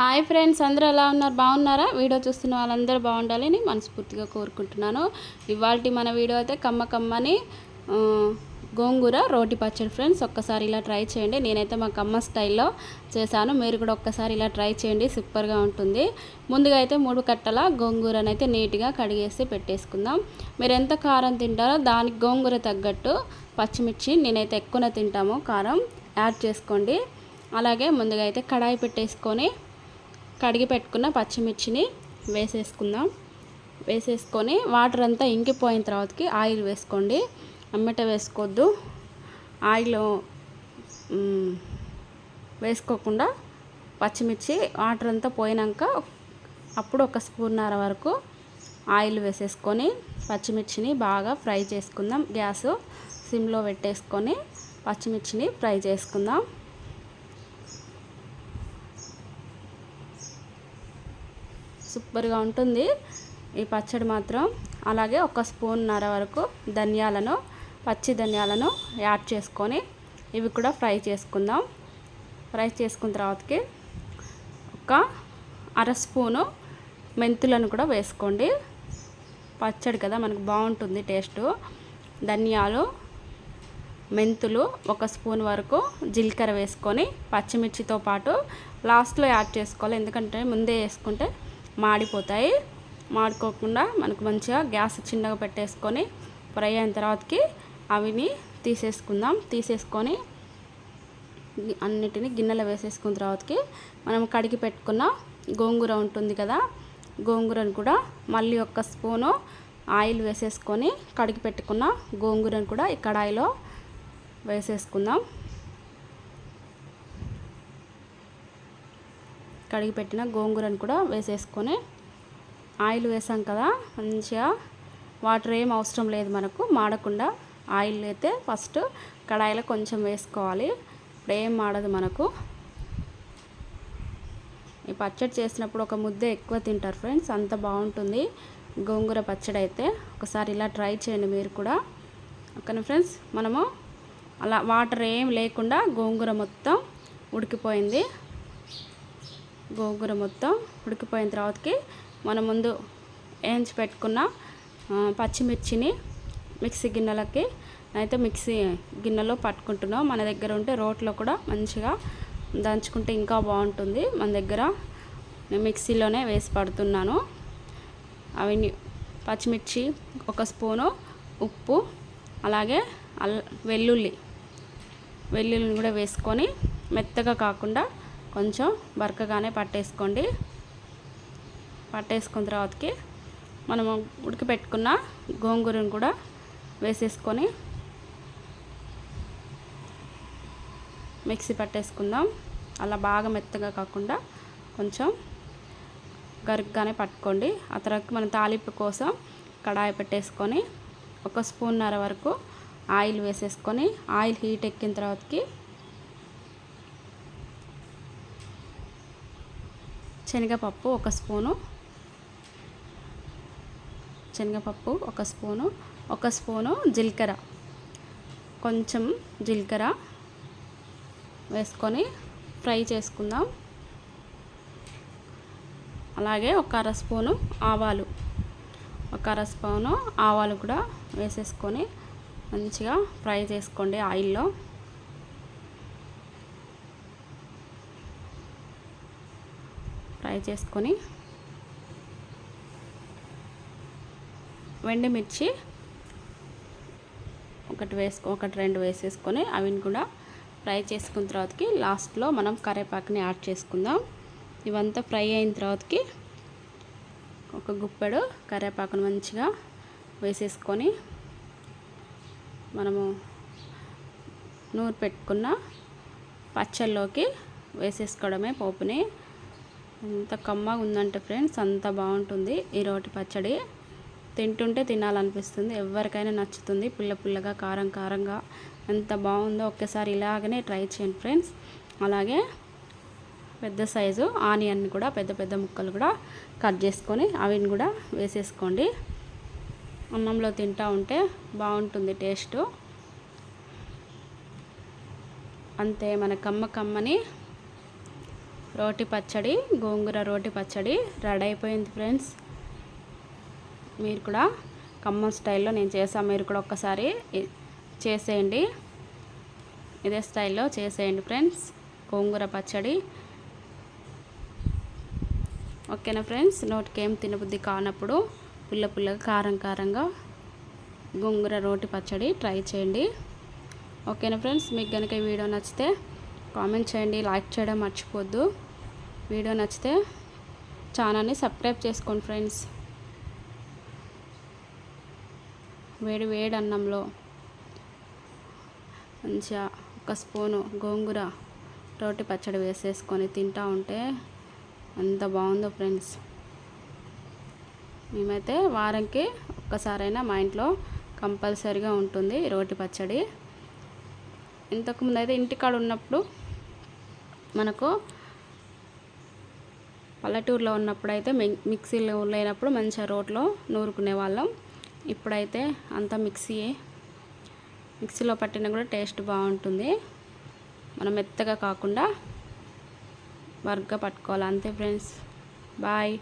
Hi friends అందరూ ఎలా ఉన్నారు? బాగున్నారా? వీడియో చూస్తున్న వాళ్ళందరూ బాగుండాలని మనస్ఫూర్తిగా కోరుకుంటున్నాను. ఇవాళ మన వీడియో అయితే కమ్మ కమ్మని గోంగూర రోటి పచ్చడి ఫ్రెండ్స్ ఒక్కసారి ఇలా ట్రై చేయండి. నేనైతే మా కమ్మ స్టైల్లో చేశాను. మీరు కూడా ఒక్కసారి ఇలా ట్రై చేయండి సూపర్గా ఉంటుంది. ముందుగా అయితే మూడు కట్టల గోంగూరనైతే అయితే నీట్గా కడిగేసి పెట్టేసుకుందాం. మీరు ఎంత కారం తింటారో దానికి గోంగూర తగ్గట్టు పచ్చిమిర్చి నేనైతే ఎక్కువనే తింటాము కారం యాడ్ చేసుకోండి. అలాగే ముందుగా అయితే కడాయి పెట్టేసుకొని కడిగి పెట్టుకున్న పచ్చిమిర్చిని వేసేసుకుందాం. వేసేసుకొని వాటర్ అంతా ఇంకిపోయిన తర్వాతకి ఆయిల్ వేసుకోండి. అమ్మట వేసుకోవద్దు ఆయిల్ వేసుకోకుండా పచ్చిమిర్చి వాటర్ అంతా పోయినాక అప్పుడు ఒక స్పూన్నర వరకు ఆయిల్ వేసేసుకొని పచ్చిమిర్చిని బాగా ఫ్రై చేసుకుందాం. గ్యాస్ సిమ్లో పెట్టేసుకొని పచ్చిమిర్చిని ఫ్రై చేసుకుందాం. సూపర్గా ఉంటుంది. ఈ పచ్చడి మాత్రం అలాగే ఒక స్పూన్నర వరకు ధనియాలను పచ్చి ధనియాలను యాడ్ చేసుకొని ఇవి కూడా ఫ్రై చేసుకుందాం. ఫ్రై చేసుకున్న తర్వాతకి ఒక అర స్పూను మెంతులను కూడా వేసుకోండి. పచ్చడి కదా మనకు బాగుంటుంది టేస్ట్. ధనియాలు మెంతులు ఒక స్పూన్ వరకు జీలకర్ర వేసుకొని పచ్చిమిర్చితో పాటు లాస్ట్లో యాడ్ చేసుకోవాలి. ఎందుకంటే ముందే వేసుకుంటే మాడిపోతాయి. మాడుకోకుండా మనకు మంచిగా గ్యాస్ చిన్నగా పెట్టేసుకొని ఫ్రై అయిన తర్వాతకి అవిని తీసేసుకుందాం. తీసేసుకొని అన్నిటిని గిన్నెలో వేసేసుకున్న తర్వాతకి మనం కడిగి పెట్టుకున్న గోంగూర ఉంటుంది కదా గోంగూరను కూడా మళ్ళీ ఒక స్పూను ఆయిల్ వేసేసుకొని కడిగి పెట్టుకున్న గోంగూరను కూడా ఈ కడాయిలో వేసేసుకుందాం. కడిగి పెట్టిన గోంగూరను కూడా వేసేసుకొని ఆయిల్ వేసాం కదా మంచిగా. వాటర్ ఏం అవసరం లేదు మనకు మాడకుండా ఆయిల్ అయితే ఫస్ట్ కడాయిలో కొంచెం వేసుకోవాలి. ఇప్పుడు ఏం మాడదు మనకు. ఈ పచ్చడి చేసినప్పుడు ఒక ముద్ద ఎక్కువ తింటారు ఫ్రెండ్స్ అంత బాగుంటుంది గోంగూర పచ్చడి అయితే. ఒకసారి ఇలా ట్రై చేయండి మీరు కూడా. ఓకేనా ఫ్రెండ్స్? మనము అలా వాటర్ ఏం లేకుండా గోంగూర మొత్తం ఉడికిపోయింది. గోంగూర మొత్తం ఉడికిపోయిన తర్వాతకి మనం ముందు వేయించి పెట్టుకున్న పచ్చిమిర్చిని మిక్సీ గిన్నెలకి అయితే మిక్సీ గిన్నెలో పట్టుకుంటున్నాం. మన దగ్గర ఉంటే రోట్లో కూడా మంచిగా దంచుకుంటే ఇంకా బాగుంటుంది. మన దగ్గర మిక్సీలోనే వేసి పడుతున్నాను. అవి పచ్చిమిర్చి ఒక స్పూను ఉప్పు అలాగే అల్ వెల్లుల్లి వెల్లుల్లిని కూడా వేసుకొని మెత్తగా కాకుండా కొంచెం బరకగానే పట్టేసుకోండి. పట్టేసుకున్న తర్వాతకి మనము ఉడికిపెట్టుకున్న గోంగూరను కూడా వేసేసుకొని మిక్సీ పట్టేసుకుందాం. అలా బాగా మెత్తగా కాకుండా కొంచెం గరుగ్గానే పట్టుకోండి. ఆ తర్వాత మనం తాలింపు కోసం కడాయి పెట్టేసుకొని ఒక స్పూన్నర వరకు ఆయిల్ వేసేసుకొని ఆయిల్ హీట్ ఎక్కిన తర్వాతకి శనగపప్పు ఒక స్పూను. శనగపప్పు ఒక స్పూను. ఒక స్పూను జీలకర్ర. కొంచెం జీలకర్ర వేసుకొని ఫ్రై చేసుకుందాం. అలాగే ఒక అర స్పూను ఆవాలు. ఒక అర స్పూను ఆవాలు కూడా వేసేసుకొని మంచిగా ఫ్రై చేసుకోండి ఆయిల్లో. ఫ్రై చేసుకొని వెండిమిర్చి ఒకటి వేసుకో ఒకటి రెండు వేసేసుకొని అవిని కూడా ఫ్రై చేసుకున్న తర్వాతకి లాస్ట్లో మనం కరేపాకుని యాడ్ చేసుకుందాం. ఇవంతా ఫ్రై అయిన తర్వాతకి ఒక గుప్పెడు కరేపాకును మంచిగా వేసేసుకొని మనము నూరు పెట్టుకున్న పచ్చళ్ళలోకి వేసేసుకోవడమే పోపుని. ఎంత కమ్మగా ఉందంటే ఫ్రెండ్స్ అంత బాగుంటుంది. ఈ రోటి పచ్చడి తింటుంటే తినాలనిపిస్తుంది. ఎవరికైనా నచ్చుతుంది. పుల్ల పుల్లగా కారం కారంగా ఎంత బాగుందో ఒక్కసారి ఇలాగనే ట్రై చేయండి ఫ్రెండ్స్. అలాగే పెద్ద సైజు ఆనియన్ కూడా పెద్ద పెద్ద ముక్కలు కూడా కట్ చేసుకొని అవిని కూడా వేసేసుకోండి. అన్నంలో తింటూ ఉంటే బాగుంటుంది టేస్టు. అంతే మన కమ్మ కమ్మని రోటి పచ్చడి గోంగూర రోటి పచ్చడి రెడీ అయిపోయింది ఫ్రెండ్స్. మీరు కూడా ఖమ్మం స్టైల్లో నేను చేసాను మీరు కూడా ఒక్కసారి చేసేయండి. ఇదే స్టైల్లో చేసేయండి ఫ్రెండ్స్ గోంగూర పచ్చడి. ఓకేనా ఫ్రెండ్స్? నోటికి ఏం తినబుద్ధి కానప్పుడు పుల్ల పుల్లగా కారం కారంగా గోంగూర రోటి పచ్చడి ట్రై చేయండి. ఓకేనా ఫ్రెండ్స్? మీకు కనుక ఈ వీడియో నచ్చితే కామెంట్ చేయండి లైక్ చేయడం మర్చిపోద్దు. వీడియో నచ్చితే ఛానల్ని సబ్స్క్రైబ్ చేసుకోండి ఫ్రెండ్స్. వేడి వేడి అన్నంలో మంచిగా ఒక స్పూను గోంగూర రోటి పచ్చడి వేసేసుకొని తింటా ఉంటే ఎంత బాగుందో ఫ్రెండ్స్. మేమైతే వారంకి ఒక్కసారైనా మా ఇంట్లో కంపల్సరీగా ఉంటుంది రోటి పచ్చడి. ఇంతకుముందు అయితే ఇంటికాడ ఉన్నప్పుడు మనకు పల్లెటూరులో ఉన్నప్పుడు అయితే లేనప్పుడు మంచిగా రోట్లో నూరుకునే వాళ్ళం. ఇప్పుడైతే అంతా మిక్సీయే. మిక్సీలో పట్టినా కూడా టేస్ట్ బాగుంటుంది. మనం మెత్తగా కాకుండా వర్గ్గా పట్టుకోవాలి. అంతే ఫ్రెండ్స్. బాయ్.